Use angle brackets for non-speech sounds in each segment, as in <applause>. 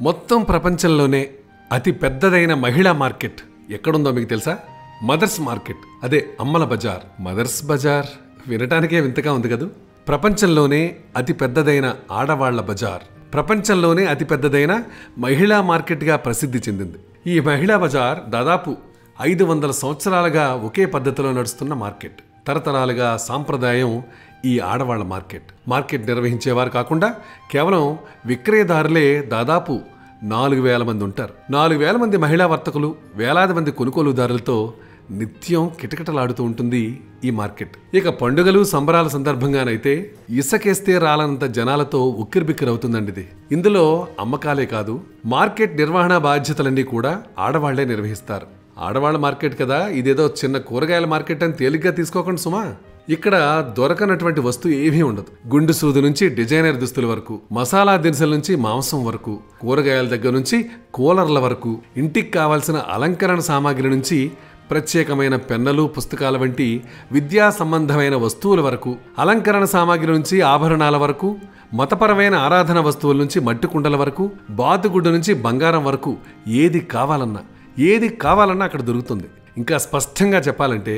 మొత్తం ప్రపంచంలోనే అతి పెద్దదైన మహిళా మార్కెట్ ఎక్కడుందో మీకు తెలుసా? Mothers market. అదే అమ్మల బజార్. మదర్స్ బజార్? వినటానికే వింతగా ఉంది కదూ? ప్రపంచంలోనే అతి పెద్దదైన ఆడవాళ్ళ బజార్. ప్రపంచంలోనే అతి పెద్దదైన మహిళా మార్కెట్గా ప్రసిద్ధి చెందింది. ఈ మహిళా బజార్ దాదాపు ఐదు వందల సంవత్సరాలుగా ఒకే పద్ధతిలో నడుస్తున్న మార్కెట్. తరతరాలుగా సాంప్రదాయం ఈ ఆడవాళ్ళ మార్కెట్. మార్కెట్ నిర్వహించేవారు కాకుండా కేవలం విక్రయదారులే దాదాపు నాలుగు వేల మంది ఉంటారు. నాలుగు వేల మంది మహిళా వర్తకులు వేలాది మంది కొనుగోలుదారులతో నిత్యం కిటకిటలాడుతూ ఉంటుంది ఈ మార్కెట్. ఇక పండుగలు సంబరాల సందర్భంగానైతే ఇసకేస్తే రాలనంత జనాలతో ఉక్కిరిబిక్కిరవుతుందండి ఇది. ఇందులో అమ్మకాలే కాదు మార్కెట్ నిర్వహణ బాధ్యతలన్నీ కూడా ఆడవాళ్ళే నిర్వహిస్తారు. ఆడవాళ్ళ మార్కెట్ కదా ఇదేదో చిన్న కూరగాయల మార్కెట్ అని తేలిగ్గా తీసుకోకండి సుమా. ఇక్కడ దొరకనటువంటి వస్తువు ఏమీ ఉండదు. గుండు సూది నుంచి డిజైనర్ దుస్తుల వరకు మసాలా దినుసుల నుంచి మాంసం వరకు కూరగాయల దగ్గర నుంచి కూలర్ల వరకు ఇంటికి కావాల్సిన అలంకరణ సామాగ్రి నుంచి ప్రత్యేకమైన పెన్నలు పుస్తకాల వంటి విద్యా సంబంధమైన వస్తువుల వరకు అలంకరణ సామాగ్రి నుంచి ఆభరణాల వరకు మతపరమైన ఆరాధన వస్తువుల నుంచి మట్టి కుండల వరకు బాతుగుడ్డు నుంచి బంగారం వరకు ఏది కావాలన్నా ఏది కావాలన్నా అక్కడ దొరుకుతుంది. ఇంకా స్పష్టంగా చెప్పాలంటే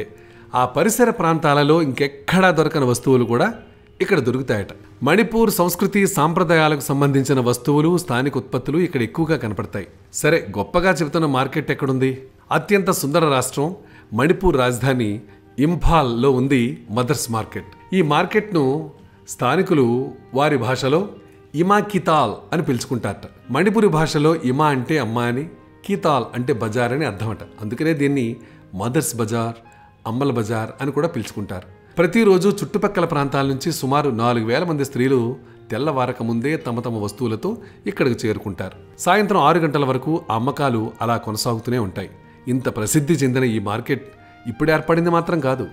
ఆ పరిసర ప్రాంతాలలో ఇంకెక్కడా దొరకని వస్తువులు కూడా ఇక్కడ దొరుకుతాయట. మణిపూర్ సంస్కృతి సాంప్రదాయాలకు సంబంధించిన వస్తువులు స్థానిక ఉత్పత్తులు ఇక్కడ ఎక్కువగా కనపడతాయి. సరే గొప్పగా చెబుతున్న మార్కెట్ ఎక్కడుంది? అత్యంత సుందర రాష్ట్రం మణిపూర్ రాజధాని ఇంఫాల్లో ఉంది మదర్స్ మార్కెట్. ఈ మార్కెట్ను స్థానికులు వారి భాషలో ఇమా కితాల్ అని పిలుచుకుంటారట. మణిపురి భాషలో ఇమా అంటే అమ్మ అని కితాల్ అంటే బజార్ అని అర్థమట. అందుకనే దీన్ని మదర్స్ బజార్ అమ్మల బజార్ అని కూడా పిలుచుకుంటారు. ప్రతిరోజు చుట్టుపక్కల ప్రాంతాల నుంచి సుమారు నాలుగు వేల మంది స్త్రీలు తెల్లవారక ముందే తమ తమ వస్తువులతో ఇక్కడికి చేరుకుంటారు. సాయంత్రం ఆరు గంటల వరకు అమ్మకాలు అలా కొనసాగుతూనే ఉంటాయి. ఇంత ప్రసిద్ధి చెందిన ఈ మార్కెట్ ఇప్పుడు ఏర్పడింది మాత్రం కాదు.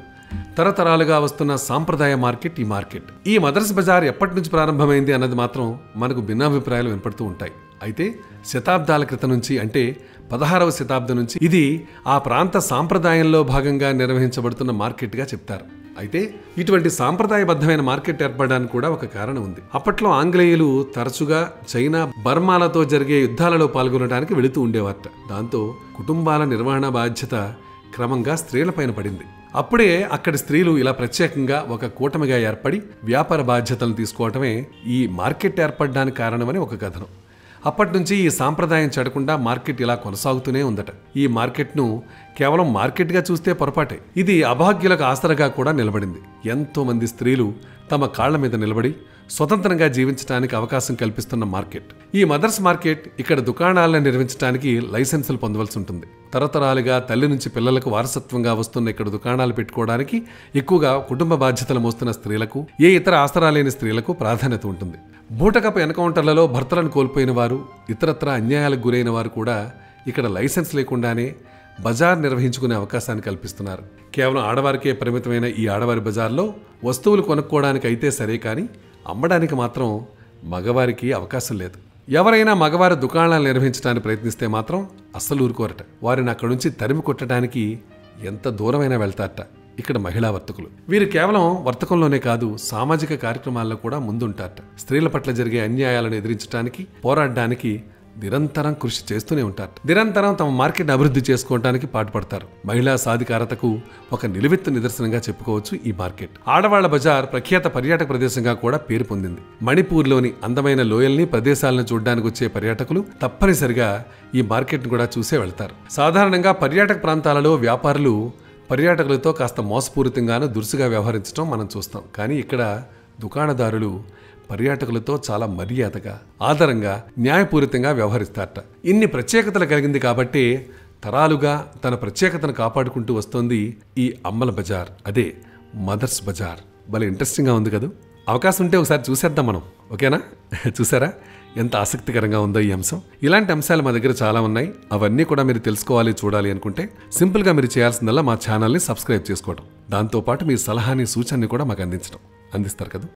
తరతరాలుగా వస్తున్న సాంప్రదాయ మార్కెట్ ఈ మార్కెట్. ఈ మదర్స్ బజార్ ఎప్పటి నుంచి ప్రారంభమైంది అన్నది మాత్రం మనకు భిన్నాభిప్రాయాలు వినపడుతూ ఉంటాయి. అయితే శతాబ్దాల క్రితం నుంచి అంటే పదహారవ శతాబ్దం నుంచి ఇది ఆ ప్రాంత సాంప్రదాయంలో భాగంగా నిర్వహించబడుతున్న మార్కెట్గా చెప్తారు. అయితే ఇటువంటి సాంప్రదాయబద్ధమైన మార్కెట్ ఏర్పడడానికి కూడా ఒక కారణం ఉంది. అప్పట్లో ఆంగ్లేయులు తరచుగా చైనా బర్మాలతో జరిగే యుద్ధాలలో పాల్గొనడానికి వెళుతూ ఉండేవారట. దాంతో కుటుంబాల నిర్వహణ బాధ్యత క్రమంగా స్త్రీలపైన పడింది. అప్పుడే అక్కడి స్త్రీలు ఇలా ప్రత్యేకంగా ఒక కూటమిగా ఏర్పడి వ్యాపార బాధ్యతలను తీసుకోవటమే ఈ మార్కెట్ ఏర్పడడానికి కారణమని ఒక కథనం. అప్పటి నుంచి ఈ సాంప్రదాయం చెడకుండా మార్కెట్ ఇలా కొనసాగుతూనే ఉందట. ఈ మార్కెట్ను కేవలం మార్కెట్గా చూస్తే పొరపాటే. ఇది అభాగ్యులకు ఆసరగా కూడా నిలబడింది. ఎంతో మంది స్త్రీలు తమ కాళ్ళ మీద నిలబడి స్వతంత్రంగా జీవించడానికి అవకాశం కల్పిస్తున్న మార్కెట్. ఈ మదర్స్ మార్కెట్ ఇక్కడ దుకాణాలను నిర్మించడానికి లైసెన్సులు పొందవలసి ఉంటుంది. తరతరాలుగా తల్లి నుంచి పిల్లలకు వారసత్వంగా వస్తున్న ఇక్కడ దుకాణాలు పెట్టుకోవడానికి ఎక్కువగా కుటుంబ బాధ్యతలు మోస్తున్న స్త్రీలకు ఏ ఇతర ఆసరా లేని స్త్రీలకు ప్రాధాన్యత ఉంటుంది. బూటకపు ఎన్కౌంటర్లలో భర్తలను కోల్పోయిన వారు ఇతరత్ర అన్యాయాలకు గురైన వారు కూడా ఇక్కడ లైసెన్స్ లేకుండానే బజార్ నిర్వహించుకునే అవకాశాన్ని కల్పిస్తున్నారు. కేవలం ఆడవారికే పరిమితమైన ఈ ఆడవారి బజార్లో వస్తువులు కొనుక్కోవడానికి అయితే సరే కానీ అమ్మడానికి మాత్రం మగవారికి అవకాశం లేదు. ఎవరైనా మగవారి దుకాణాలు నిర్వహించడానికి ప్రయత్నిస్తే మాత్రం అస్సలు ఊరుకోరట. వారిని అక్కడి నుంచి తరిమి కొట్టడానికి ఎంత దూరమైనా వెళ్తారట ఇక్కడ మహిళా వర్తకులు. వీరు కేవలం వర్తకంలోనే కాదు సామాజిక కార్యక్రమాల్లో కూడా ముందుంటారట. స్త్రీల పట్ల జరిగే అన్యాయాలను ఎదిరించడానికి పోరాడడానికి నిరంతరం కృషి చేస్తూనే ఉంటారు. నిరంతరం తమ మార్కెట్ అభివృద్ధి చేసుకోవడానికి పాటుపడతారు. మహిళా సాధికారతకు ఒక నిలువెత్తు నిదర్శనంగా చెప్పుకోవచ్చు ఈ మార్కెట్. ఆడవాళ్ళ బజార్ ప్రఖ్యాత పర్యాటక ప్రదేశంగా కూడా పేరు పొందింది. మణిపూర్లోని అందమైన లోయల్ని ప్రదేశాలను చూడడానికి వచ్చే పర్యాటకులు తప్పనిసరిగా ఈ మార్కెట్ను కూడా చూసే వెళ్తారు. సాధారణంగా పర్యాటక ప్రాంతాలలో వ్యాపారులు పర్యాటకులతో కాస్త మోసపూరితంగానూ దురుసుగా వ్యవహరించడం మనం చూస్తాం. కానీ ఇక్కడ దుకాణదారులు పర్యాటకులతో చాలా మర్యాదగా ఆదరంగా న్యాయపూరితంగా వ్యవహరిస్తారట. ఇన్ని ప్రత్యేకతలు కలిగింది కాబట్టి తరాలుగా తన ప్రత్యేకతను కాపాడుకుంటూ వస్తోంది ఈ అమ్మల బజార్. అదే మదర్స్ బజార్. భలే ఇంట్రెస్టింగ్గా ఉంది కదా? అవకాశం ఉంటే ఒకసారి చూసేద్దాం మనం. ఓకేనా? <laughs> చూసారా? ఎంత ఆసక్తికరంగా ఉందో ఈ అంశం. ఇలాంటి అంశాలు మా దగ్గర చాలా ఉన్నాయి. అవన్నీ కూడా మీరు తెలుసుకోవాలి చూడాలి అనుకుంటే సింపుల్గా మీరు చేయాల్సిందల్లా మా ఛానల్ని సబ్స్క్రైబ్ చేసుకోవడం దాంతోపాటు మీ సలహాని సూచనని కూడా మాకు అందించడం అందిస్తారు కదా?